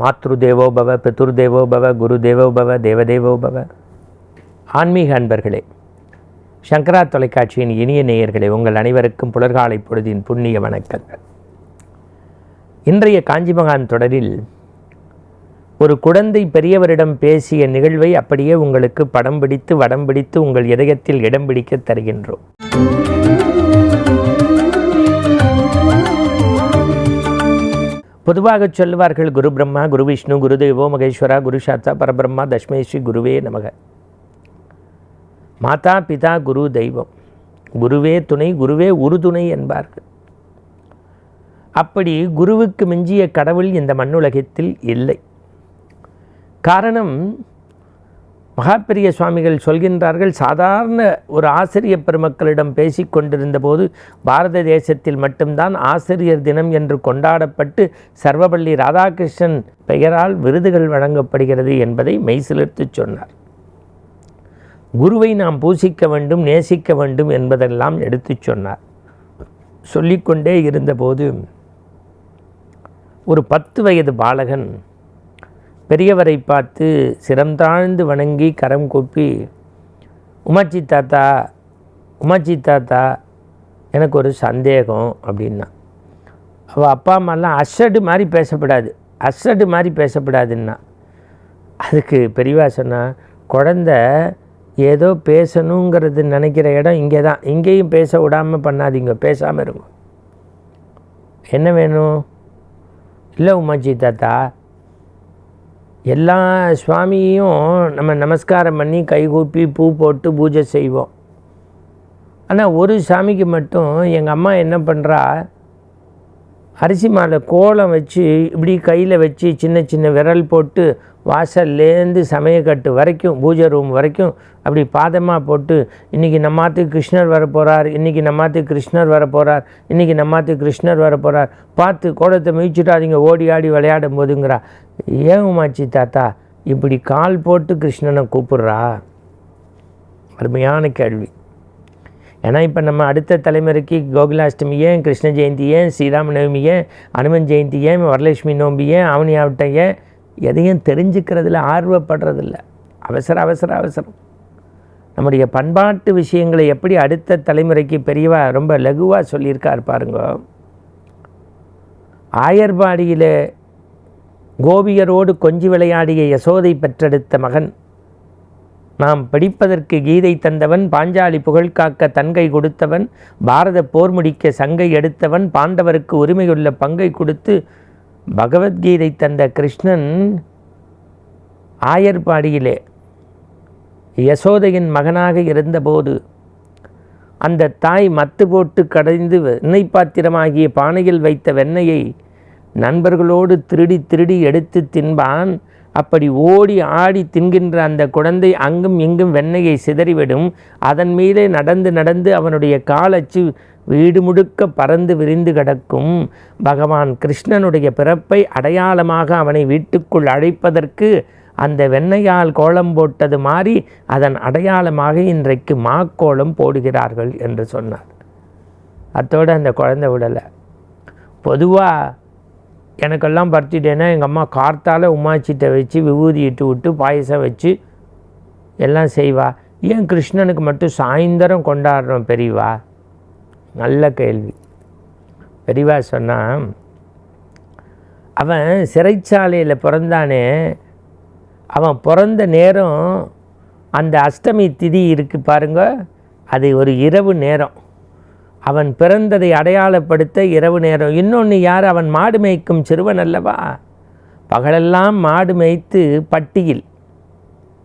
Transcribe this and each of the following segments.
மாத்ரு தேவோ பவ பிதுர் தேவோ பவ குரு தேவோ பவ தேவதேவோ பவ. ஆன்மீக அன்பர்களே சங்கரா தொலைக்காட்சியின் இனிய நேயர்களே உங்கள் அனைவருக்கும் புலர்காலை பொழுதின் புண்ணிய வணக்கங்கள். இன்றைய காஞ்சிமகான் தொடரில் ஒரு குழந்தை பெரியவரிடம் பேசிய நிகழ்வை அப்படியே உங்களுக்கு படம் பிடித்து வடம் பிடித்து உங்கள் இதயத்தில் இடம் பிடிக்க தருகின்றோம். பொதுவாக சொல்லுவார்கள் குரு பிரம்மா குரு விஷ்ணு குரு தேவோ மகேஸ்வரா குரு சாத்தா பரபிரம்மா தஷ்மை ஸ்ரீ குருவே நமக. மாதா பிதா குரு தெய்வம். குருவே துணை குருவே உறுதுணை என்பார்கள். அப்படி குருவுக்கு மிஞ்சிய கடவுள் இந்த மண்ணுலகத்தில் இல்லை. காரணம் மகாபெரிய சுவாமிகள் சொல்கின்றார்கள் சாதாரண ஒரு ஆசிரிய பெருமக்களிடம் பேசிக் கொண்டிருந்த போது பாரத தேசத்தில் மட்டும்தான் ஆசிரியர் தினம் என்று கொண்டாடப்பட்டு சர்வபள்ளி ராதாகிருஷ்ணன் பெயரால் விருதுகள் வழங்கப்படுகிறது என்பதை மெய்சிலிர்த்து சொன்னார். குருவை நாம் பூசிக்க வேண்டும் நேசிக்க வேண்டும் என்பதெல்லாம் எடுத்துச் சொன்னார். சொல்லிக்கொண்டே இருந்தபோது ஒரு பத்து வயது பாலகன் பெரியவரை பார்த்து சிரம் தாழ்ந்து வணங்கி கரம் கூப்பி உமாச்சி தாத்தா உமாச்சி தாத்தா எனக்கு ஒரு சந்தேகம் அப்படின்னா. அவள் அப்பா அம்மாலாம் அசடு மாதிரி பேசப்படாது அசடு மாதிரி பேசப்படாதுன்னா. அதுக்கு பெரியவா சொன்னால் குழந்த ஏதோ பேசணுங்கிறது நினைக்கிற இடம் இங்கே தான் இங்கேயும் பேச விடாமல் பண்ணாதீங்க பேசாமல் இருங்க. என்ன வேணும்? இல்லை உமாச்சி தாத்தா எல்லா சுவாமியும் நம்ம நமஸ்காரம் பண்ணி கைகூப்பி பூ போட்டு பூஜை செய்வோம். ஆனால் ஒரு சாமிக்கு மட்டும் எங்கள் அம்மா என்ன பண்ணுறா அரிசி மாலை கோலம் வச்சு இப்படி கையில் வச்சு சின்ன சின்ன விரல் போட்டு வாசல்லேருந்து சமயக்கட்டு வரைக்கும் பூஜை ரூம் வரைக்கும் அப்படி பாதமாக போட்டு இன்றைக்கி நம்மாத்துக்கு கிருஷ்ணர் வர போகிறார் இன்றைக்கி நம்மாத்துக்கு கிருஷ்ணர் வர போகிறார் இன்றைக்கி நம்மாத்துக்கு கிருஷ்ணர் வர போகிறார் பார்த்து கோலத்தை மிதிச்சுட்டாதீங்க ஓடி ஆடி விளையாடும் போதுங்கிறா. ஏன் தாத்தா இப்படி கால் போட்டு கிருஷ்ணனை கூப்பிட்றா? அருமையான கேள்வி. ஏன்னா இப்போ நம்ம அடுத்த தலைமுறைக்கு கோகுலாஷ்டமி ஏன் கிருஷ்ண ஜெயந்தி ஏன் ஸ்ரீராம நவமி ஏன் அனுமன் ஜெயந்தி ஏன் வரலட்சுமி நோம்பி ஏன் ஆவணி ஆவட்டம் ஏன் எதையும் தெரிஞ்சுக்கிறதுல ஆர்வப்படுறதில்ல. அவசர அவசர அவசரம். நம்முடைய பண்பாட்டு விஷயங்களை எப்படி அடுத்த தலைமுறைக்கு பெரியவா ரொம்ப லகுவாக சொல்லியிருக்கார் பாருங்க. ஆயர்பாடியில் கோபியரோடு கொஞ்சி விளையாடிய யசோதை பெற்றெடுத்த மகன் நாம் படிப்பதற்கு கீதை தந்தவன் பாஞ்சாலி புகழ் காக்க தன்கை கொடுத்தவன் பாரத போர் முடிக்க சங்கை எடுத்தவன் பாண்டவருக்கு உரிமையுள்ள பங்கை கொடுத்து பகவத்கீதை தந்த கிருஷ்ணன் ஆயர்பாடியிலே யசோதையின் மகனாக இருந்தபோது அந்த தாய் மத்து போட்டு கடைந்து வெண்ணெய் பாத்திரமாகிய பானையில் வைத்த வெண்ணையை நண்பர்களோடு திருடி திருடி எடுத்து தின்பான். அப்படி ஓடி ஆடி தின்கின்ற அந்த குழந்தை அங்கும் இங்கும் வெண்ணையை சிதறிவிடும். அதன் மீதே நடந்து நடந்து அவனுடைய காலச்சு வீடு முழுக்க பறந்து விரிந்து கிடக்கும். பகவான் கிருஷ்ணனுடைய பிறப்பை அடையாளமாக அவனை வீட்டுக்குள் அழைப்பதற்கு அந்த வெண்ணையால் கோலம் போட்டது மாறி அதன் அடையாளமாக இன்றைக்கு மாக்கோலம் போடுகிறார்கள் என்று சொன்னார். அத்தோடு அந்த குழந்தை விடலை. பொதுவாக எனக்கெல்லாம் பர்த்டேனா எங்கள் அம்மா கார்த்தால உமாச்சிட்ட வச்சு விபூதி இட்டு விட்டு பாயசம் வச்சு எல்லாம் செய்வா. ஏன் கிருஷ்ணனுக்கு மட்டும் சாயந்தரம் கொண்டாடுறோம் பெரியவா? நல்ல கேள்வி. பெரியவா சொன்னான் அவன் சிறைச்சாலையில் பிறந்தானே அவன் பிறந்த நேரம் அந்த அஷ்டமி திதி இருக்குது பாருங்க அது ஒரு இரவு நேரம். அவன் பிறந்ததை அடையாளப்படுத்த இரவு நேரம். இன்னொன்று யார்? அவன் மாடு மேய்க்கும் சிறுவன் அல்லவா? பகலெல்லாம் மாடு மேய்த்து பட்டியில்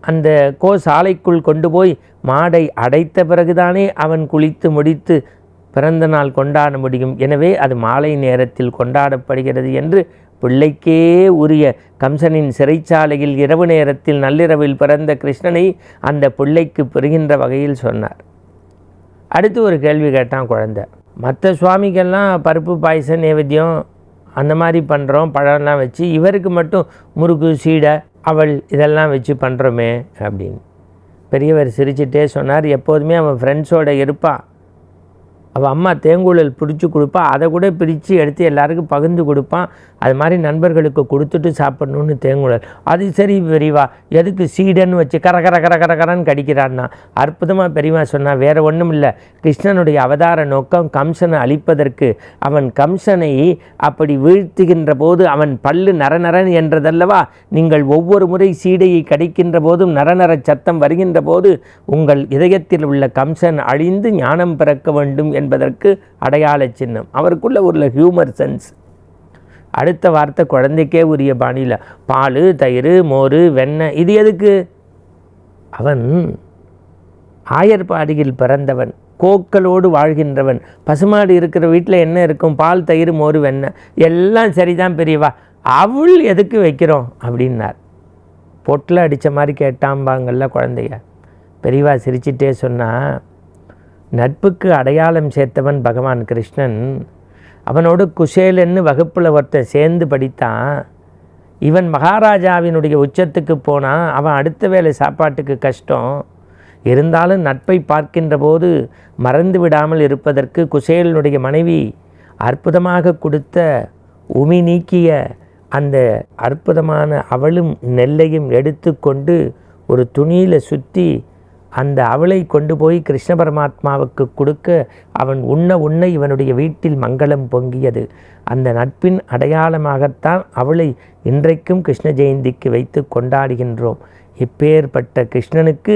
அந்த கோ சாலைக்குள் கொண்டு போய் மாடை அடைத்த பிறகுதானே அவன் குளித்து முடித்து பிறந்த நாள் கொண்டாட முடியும். எனவே அது மாலை நேரத்தில் கொண்டாடப்படுகிறது என்று பிள்ளைக்கே உரிய கம்சனின் சிறைச்சாலையில் இரவு நேரத்தில் நள்ளிரவில் பிறந்த கிருஷ்ணனை அந்த பிள்ளைக்கு பெறுகின்ற வகையில் சொன்னார். அடுத்து ஒரு கேள்வி கேட்டான் குழந்தை. மற்ற சுவாமிக்கெல்லாம் பருப்பு பாயசம் நேவேத்தியம் அந்த மாதிரி பண்ணுறோம் பழம்லாம் வச்சு இவருக்கு மட்டும் முறுக்கு சீடை அவள் இதெல்லாம் வச்சு பண்ணுறோமே அப்படின்னு. பெரியவர் சிரிச்சிட்டே சொன்னார் எப்போதுமே அவன் ஃப்ரெண்ட்ஸோட இருப்பான் அவள் அம்மா தேங்குழல் பிடிச்சி கொடுப்பா அதை கூட பிரித்து எடுத்து எல்லாருக்கும் பகிர்ந்து கொடுப்பான். அது மாதிரி நண்பர்களுக்கு கொடுத்துட்டு சாப்பிடணும்னு தேங்குழல் அது சரி பெரியவா எதுக்கு சீடன்னு வச்சு கர கர கர கர கரன்னு கடிக்கிறான்னா? அற்புதமாக பெரியவா சொன்னால் வேறு ஒன்றும் இல்லை. கிருஷ்ணனுடைய அவதார நோக்கம் கம்சனை அழிப்பதற்கு. அவன் கம்சனை அப்படி வீழ்த்துகின்ற போது அவன் பல்லு நரநரன் என்றதல்லவா? நீங்கள் ஒவ்வொரு முறை சீடையை கடிக்கின்ற போதும் நரநர சத்தம் வருகின்ற போது உங்கள் இதயத்தில் உள்ள கம்சன் அழிந்து ஞானம் பிறக்க வேண்டும் என்பதற்கு அடையாள சின்னம். அவருக்குள்ள உள்ள ஹியூமர் சென்ஸ் அடுத்த வார்த்தை குழந்தைக்கே உரிய பாணியில் பால் தயிர் மோர் வெண்ணெய் இது எதுக்கு? அவன் ஆயர்பாடியில் பிறந்தவன் கோக்களோடு வாழ்கின்றவன். பசுமாடு இருக்கிற வீட்டில் என்ன இருக்கும்? பால் தயிர் மோர் வெண்ணெய். எல்லாம் சரிதான் பெரியவா. அவள் எதுக்கு வைக்கிறோம்? அப்படின்னார். பொட்டில் அடித்த மாதிரி கேட்டாம்பாங்கள்ல குழந்தைய. பெரியவா சிரிச்சிட்டே சொன்னால் நட்புக்கு அடையாளம் சேர்த்தவன் பகவான் கிருஷ்ணன். அவனோடு குசேலன்னு வகுப்பில் ஒருத்தன் சேர்ந்து படித்தான். இவன் மகாராஜாவினுடைய உச்சத்துக்கு போனால் அவன் அடுத்த வேலை சாப்பாட்டுக்கு கஷ்டம். இருந்தாலும் நட்பை பார்க்கின்ற போது மறந்து விடாமல் இருப்பதற்கு குசேலனுடைய மனைவி அற்புதமாக கொடுத்த உமி நீக்கிய அந்த அற்புதமான அவளும் நெல்லையும் எடுத்துக்கொண்டு ஒரு துணியில் சுற்றி அந்த அவளை கொண்டு போய் கிருஷ்ண பரமாத்மாவுக்கு கொடுக்க அவன் உண்ண உண்ண இவனுடைய வீட்டில் மங்களம் பொங்கியது. அந்த நட்பின் அடையாளமாகத்தான் அவளை இன்றைக்கும் கிருஷ்ண ஜெயந்திக்கு வைத்து கொண்டாடுகின்றோம். இப்பேற்பட்ட கிருஷ்ணனுக்கு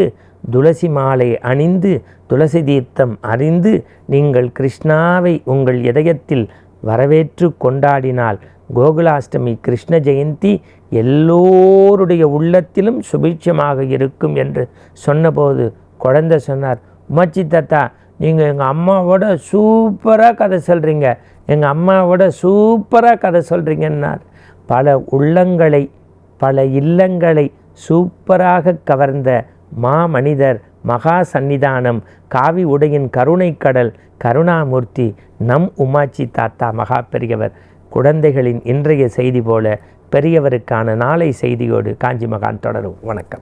துளசி மாலை அணிந்து துளசி தீர்த்தம் அறிந்து நீங்கள் கிருஷ்ணாவை உங்கள் இதயத்தில் வரவேற்று கொண்டாடினால் கோகுலாஷ்டமி கிருஷ்ண ஜெயந்தி எல்லோருடைய உள்ளத்திலும் சுபிட்சமாக இருக்கும் என்று சொன்னபோது குழந்தை சொன்னார் உமாச்சி தாத்தா நீங்கள் எங்கள் அம்மாவோட சூப்பராக கதை சொல்கிறீங்க எங்கள் அம்மாவோட சூப்பராக கதை சொல்கிறீங்கன்னார் பல உள்ளங்களை பல இல்லங்களை சூப்பராக கவர்ந்த மாமனிதர் மகா சந்நிதானம் காவி உடையின் கருணைக்கடல் கடல் கருணாமூர்த்தி நம் உமாச்சி தாத்தா மகா பெரியவர். குழந்தைகளின் இன்றைய செய்தி போல பெரியவருக்கான நாளை செய்தியோடு காஞ்சி மகான் தொடரும். வணக்கம்.